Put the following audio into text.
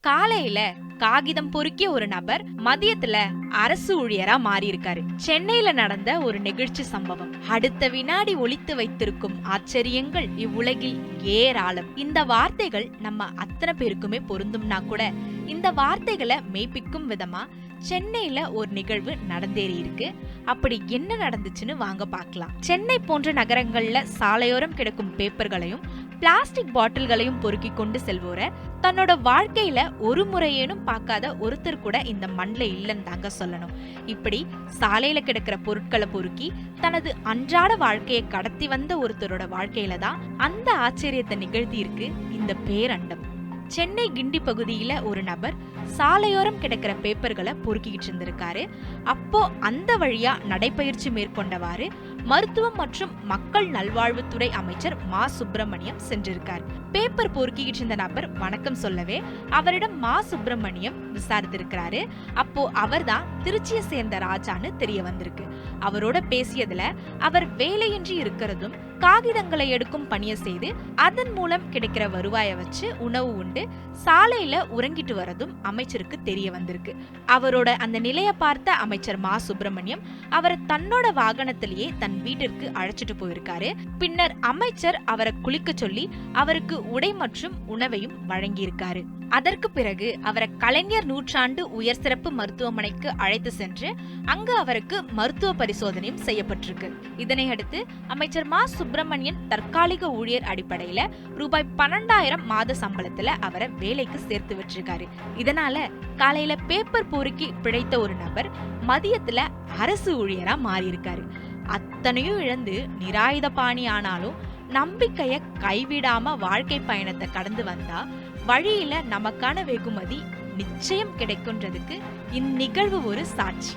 காலையில காகிதம் பொறுக்கிய ஒரு நபர் மதியத்துல அரசு ஊழியரா மாறி இருக்காரு சென்னையில நடந்த ஒரு நெகிழ்ச்சி சம்பவம். அடுத்த வினாடி ஒழித்து வைத்திருக்கும் ஆச்சரியங்கள் இவ்வுலகில் ஏராளம். இந்த வார்த்தைகள் நம்ம அத்தனை பேருக்குமே பொருந்தும்னா கூட இந்த வார்த்தைகளை மெய்ப்பிக்கும் விதமா சென்னையில ஒரு நிகழ்வு நடந்தேறி இருக்கு. அப்படி என்ன நடந்துச்சுன்னு வாங்க பார்க்கலாம். சென்னை போன்ற நகரங்கள்ல சாலையோரம் கிடக்கும் பேப்பர்களையும் பிளாஸ்டிக் பாட்டில்களையும் பொறுக்கி கொண்டு செல்வோர தன்னோட வாழ்க்கையில ஒரு முறையேனும் பார்க்காத ஒருத்தர் கூட இந்த மண்ல இல்லைன்னு தாங்க சொல்லணும். இப்படி சாலையில கிடக்கிற பொருட்களை பொறுக்கி தனது அன்றாட வாழ்க்கையை கடத்தி வந்த ஒருத்தரோட வாழ்க்கையில தான் அந்த ஆச்சரியத்தை நிகழ்த்தி இருக்கு இந்த பேரண்டம். சென்னை கிண்டி பகுதியில ஒரு நபர் சாலையோரம் கிடக்கிற பேப்பர்களை பொறுக்கிக்கிட்டு இருந்திருக்காரு. அப்போ அந்த வழியா நடைப்பயிற்சி மேற்கொண்டவாறு மருத்துவம் மற்றும் மக்கள் நல்வாழ்வுத்துறை அமைச்சர் மா. சுப்பிரமணியம் சென்றிருக்கார். பேப்பர் பொறுக்கிக்கிட்டு இருந்த நபர் வணக்கம் சொல்லவே அவரிடம் மா. சுப்பிரமணியம் விசாரித்திருக்கிறாரு. அப்போ அவர்தான் திருச்சியை சேர்ந்த ராஜான்னு தெரிய வந்திருக்கு. அவரோட பேசியதுல அவர் வேலையின்றி இருக்கிறதும் காகிதங்களை எடுக்கும் பணியை செய்து அதன் மூலம் கிடைக்கிற வருவாயை வச்சு உணவு உண்டு. சாலையில உறங்கிட்டு வரதும் அமைச்சருக்கு தெரிய வந்திருக்கு. அவரோட அந்த நிலையை பார்த்த அமைச்சர் மா. சுப்பிரமணியம் அவரை தன்னோட வாகனத்திலேயே தன் வீட்டிற்கு அழைச்சிட்டு போயிருக்காரு. பின்னர் அமைச்சர் அவரை குளிக்க சொல்லி அவருக்கு உடை மற்றும் உணவையும் வழங்கியிருக்காரு. அதற்கு பிறகு அவரை கலைஞர் நூற்றாண்டு உயர் சிறப்பு மருத்துவமனைக்கு அழைத்து சென்று அங்கு அவருக்கு மருத்துவ பரிசோதனையும் செய்யப்பட்டிருக்கு. இதனை அடுத்து அமைச்சர் மா. சுப்பிரமணியன் தற்காலிக ஊழியர் அடிப்படையில ரூபாய் பன்னெண்டாயிரம் மாத சம்பளத்துல அவரை வேலைக்கு சேர்த்து வச்சிருக்காரு இதனால காலையில பேப்பர் பொறுக்கி பிழைத்த ஒரு நபர் மதியத்துல அரசு ஊழியரா மாறியிருக்காரு. அத்தனையும் இழந்து நிராயுத பாணி ஆனாலும் நம்பிக்கைய கைவிடாம வாழ்க்கை பயணத்தை கடந்து வந்தா வழியில நமக்கான வெகுமதி நிச்சயம் கிடைக்குன்றதுக்கு இந்நிகழ்வு ஒரு சாட்சி.